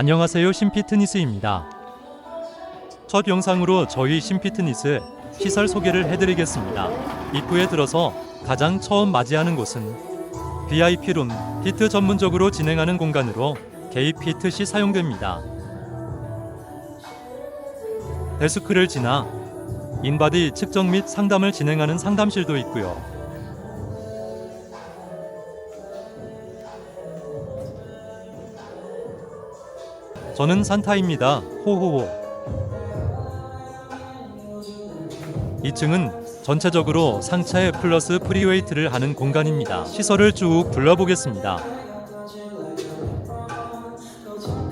안녕하세요 심피트니스입니다. 첫 영상으로 저희 심피트니스 시설 소개를 해드리겠습니다. 입구에 들어서 가장 처음 맞이하는 곳은 VIP룸 피트 전문적으로 진행하는 공간으로 개입 피트 시 사용됩니다. 데스크를 지나 인바디 측정 및 상담을 진행하는 상담실도 있고요. 저는 산타입니다. 호호호. 2층은 전체적으로 상체에 플러스 프리웨이트를 하는 공간입니다. 시설을 쭉 둘러보겠습니다.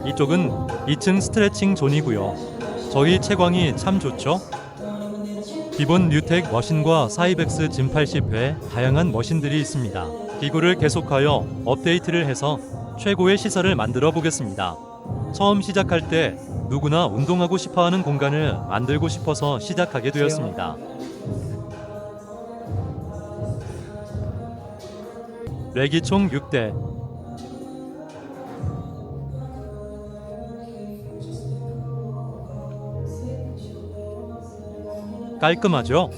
이쪽은 2층 스트레칭 존이고요. 저희 채광이 참 좋죠? 기본 뉴텍 머신과 사이벡스 진 80회 다양한 머신들이 있습니다. 기구를 계속하여 업데이트를 해서 최고의 시설을 만들어 보겠습니다. 처음 시작할 때 누구나 운동하고 싶어 하는 공간을 만들고 싶어서 시작하게 되었습니다. 렉이 총 6대 깔끔하죠?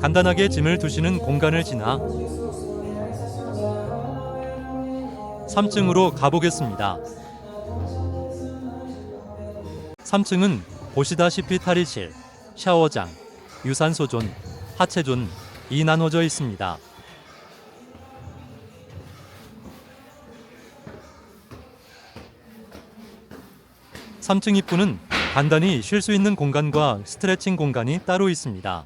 간단하게 짐을 두시는 공간을 지나 3층으로 가보겠습니다. 3층은 보시다시피 탈의실, 샤워장, 유산소존, 하체존 이 나눠져 있습니다. 삼층 입구는 간단히 쉴 수 있는 공간과 스트레칭 공간이 따로 있습니다.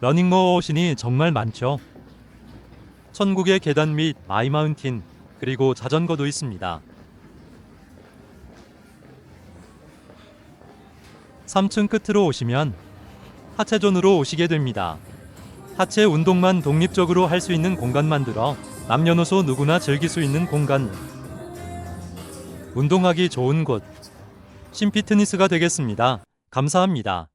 러닝머신이 정말 많죠. 천국의 계단 및 아이마운틴 그리고 자전거도 있습니다. 3층 끝으로 오시면 하체존으로 오시게 됩니다. 하체 운동만 독립적으로 할 수 있는 공간 만들어 남녀노소 누구나 즐길 수 있는 공간. 운동하기 좋은 곳. 심피트니스가 되겠습니다. 감사합니다.